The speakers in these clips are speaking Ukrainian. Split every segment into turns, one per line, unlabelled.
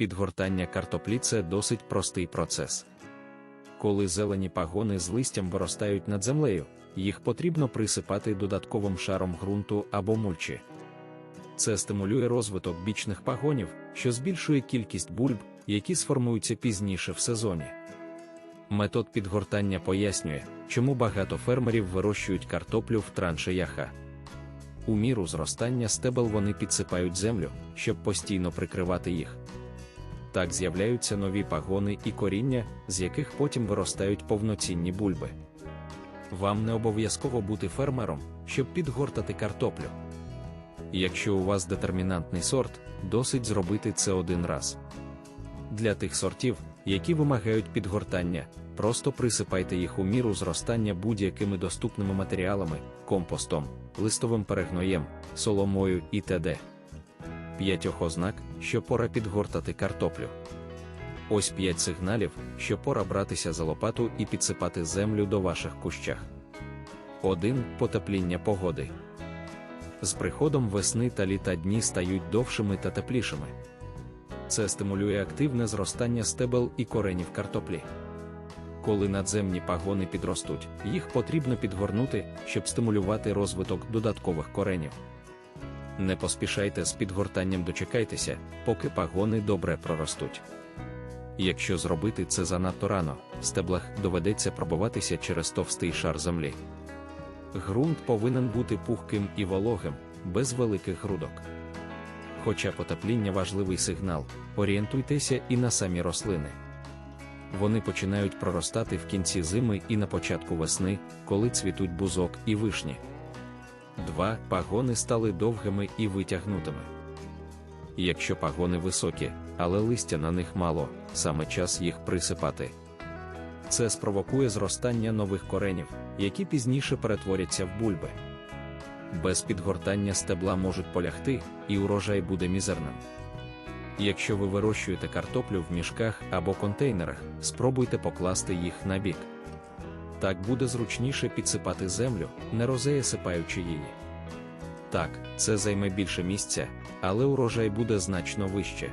Підгортання картоплі це досить простий процес. Коли зелені пагони з листям виростають над землею, їх потрібно присипати додатковим шаром ґрунту або мульчі. Це стимулює розвиток бічних пагонів, що збільшує кількість бульб, які сформуються пізніше в сезоні. Метод підгортання пояснює, чому багато фермерів вирощують картоплю в траншеяха. У міру зростання стебел вони підсипають землю, щоб постійно прикривати їх. Так з'являються нові пагони і коріння, з яких потім виростають повноцінні бульби. Вам не обов'язково бути фермером, щоб підгортати картоплю. Якщо у вас детермінантний сорт, досить зробити це один раз. Для тих сортів, які вимагають підгортання, просто присипайте їх у міру зростання будь-якими доступними матеріалами, компостом, листовим перегноєм, соломою і т.д. П'ятьох ознак, що пора підгортати картоплю. Ось п'ять сигналів, що пора братися за лопату і підсипати землю до ваших кущах. 1. Потепління погоди. З приходом весни та літа дні стають довшими та теплішими. Це стимулює активне зростання стебел і коренів картоплі. Коли надземні пагони підростуть, їх потрібно підгорнути, щоб стимулювати розвиток додаткових коренів. Не поспішайте з підгортанням дочекайтеся, поки пагони добре проростуть. Якщо зробити це занадто рано, стеблах доведеться пробиватися через товстий шар землі. Грунт повинен бути пухким і вологим, без великих грудок. Хоча потепління важливий сигнал, орієнтуйтеся і на самі рослини. Вони починають проростати в кінці зими і на початку весни, коли цвітуть бузок і вишні. Два пагони стали довгими і витягнутими. Якщо пагони високі, але листя на них мало, саме час їх присипати. Це спровокує зростання нових коренів, які пізніше перетворяться в бульби. Без підгортання стебла можуть полягти, і урожай буде мізерним. Якщо ви вирощуєте картоплю в мішках або контейнерах, спробуйте покласти їх на бік. Так буде зручніше підсипати землю, не розеясипаючи її. Так, це займе більше місця, але урожай буде значно вище.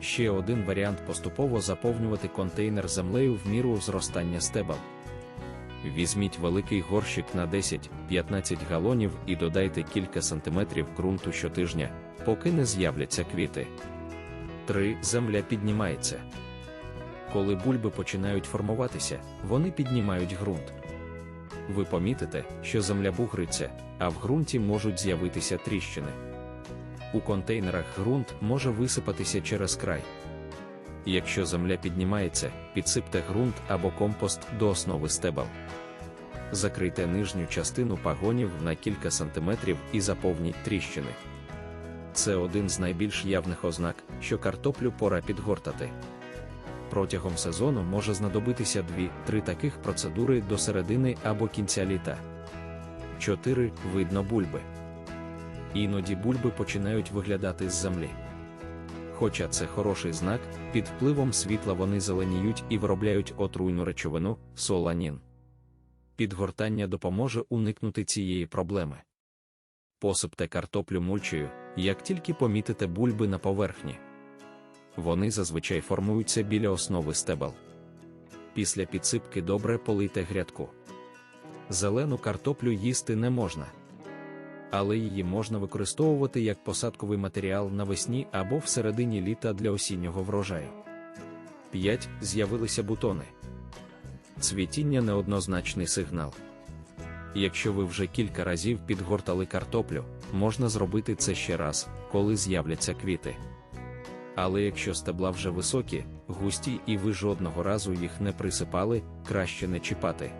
Ще один варіант поступово заповнювати контейнер землею в міру зростання стебел. Візьміть великий горщик на 10-15 галонів і додайте кілька сантиметрів ґрунту щотижня, поки не з'являться квіти. 3. Земля піднімається. Коли бульби починають формуватися, вони піднімають ґрунт. Ви помітите, що земля бугриться, а в ґрунті можуть з'явитися тріщини. У контейнерах ґрунт може висипатися через край. Якщо земля піднімається, підсипте ґрунт або компост до основи стебел. Закрийте нижню частину пагонів на кілька сантиметрів і заповніть тріщини. Це один з найбільш явних ознак, що картоплю пора підгортати. Протягом сезону може знадобитися 2-3 таких процедури до середини або кінця літа. 4. Видно бульби. Іноді бульби починають виглядати з землі. Хоча це хороший знак, під впливом світла вони зеленіють і виробляють отруйну речовину соланін. Підгортання допоможе уникнути цієї проблеми. Посипте картоплю мульчею, як тільки помітите бульби на поверхні. Вони зазвичай формуються біля основи стебел. Після підсипки добре полийте грядку. Зелену картоплю їсти не можна але її можна використовувати як посадковий матеріал навесні або в середині літа для осіннього врожаю. 5. З'явилися бутони. Цвітіння неоднозначний сигнал. Якщо ви вже кілька разів підгортали картоплю, можна зробити це ще раз, коли з'являться квіти. Але якщо стебла вже високі, густі і ви жодного разу їх не присипали, краще не чіпати.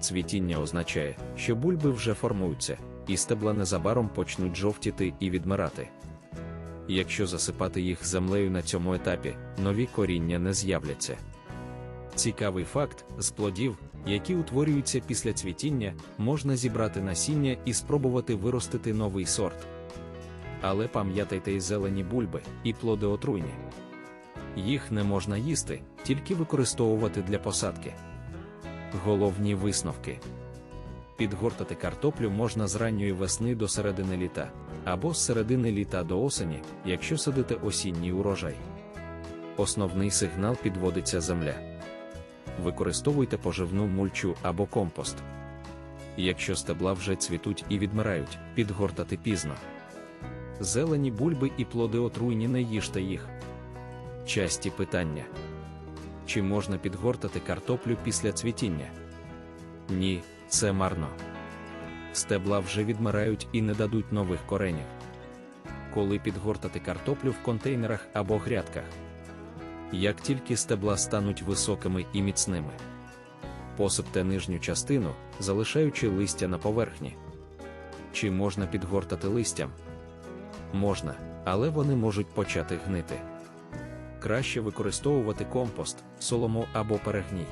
Цвітіння означає, що бульби вже формуються і стебла незабаром почнуть жовтіти і відмирати. Якщо засипати їх землею на цьому етапі, нові коріння не з'являться. Цікавий факт: з плодів, які утворюються після цвітіння, можна зібрати насіння і спробувати виростити новий сорт. Але пам'ятайте й зелені бульби, і плоди отруйні. Їх не можна їсти, тільки використовувати для посадки. Головні висновки підгортати картоплю можна з ранньої весни до середини літа. або з середини літа до осені, якщо садите осінній урожай. Основний сигнал підводиться земля. Використовуйте поживну мульчу або компост. Якщо стебла вже цвітуть і відмирають, підгортати пізно. Зелені бульби і плоди отруйні не їжте їх. Часті питання. Чи можна підгортати картоплю після цвітіння? Ні, це марно. Стебла вже відмирають і не дадуть нових коренів. Коли підгортати картоплю в контейнерах або грядках. Як тільки стебла стануть високими і міцними, посипте нижню частину, залишаючи листя на поверхні. Чи можна підгортати листям? Можна, але вони можуть почати гнити. Краще використовувати компост, солому або перегній.